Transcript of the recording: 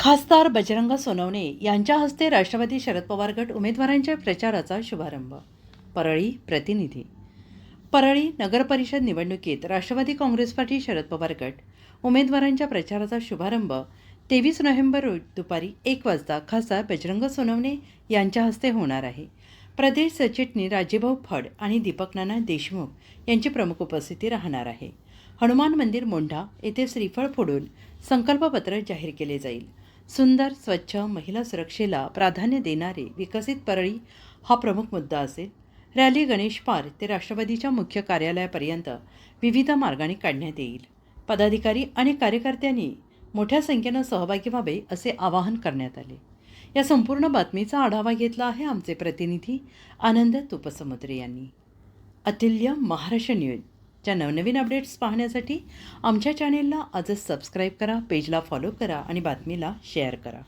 खासदार बजरंग सोनवणे यांच्या हस्ते राष्ट्रवादी शरद पवार गट उमेदवारांच्या प्रचाराचा शुभारंभ. परळी प्रतिनिधी. परळी नगरपरिषद निवडणुकीत राष्ट्रवादी काँग्रेस पार्टी शरद पवार गट उमेदवारांच्या प्रचाराचा शुभारंभ. तेवीस नोव्हेंबर दुपारी एक वाजता खासदार बजरंग सोनवणे यांच्या हस्ते होणार आहे. प्रदेश सचिटणी राजेभाऊ फड आणि दीपक नाना देशमुख यांची प्रमुख उपस्थिती राहणार आहे. हनुमान मंदिर मोंढा येथे श्रीफळ फोडून संकल्पपत्र जाहीर केले जाईल. सुंदर स्वच्छ महिला सुरक्षेला प्राधान्य देणारे विकसित परळी हा प्रमुख मुद्दा असेल. रॅली गणेश पार ते राष्ट्रवादीच्या मुख्य कार्यालयापर्यंत विविध मार्गाने काढण्यात येईल. पदाधिकारी आणि कार्यकर्त्यांनी मोठ्या संख्येनं सहभागी व्हावे असे आवाहन करण्यात आले. या संपूर्ण बातमीचा आढावा घेतला आहे आमचे प्रतिनिधी आनंद तुपसमुद्रे यांनी. अतिल्य महाराष्ट्र च्या नवनवीन अपडेट्स पाहण्यासाठी आमच्या चॅनेलला आजच सबस्क्राईब करा पेजला फॉलो करा आणि बातमीला शेअर करा.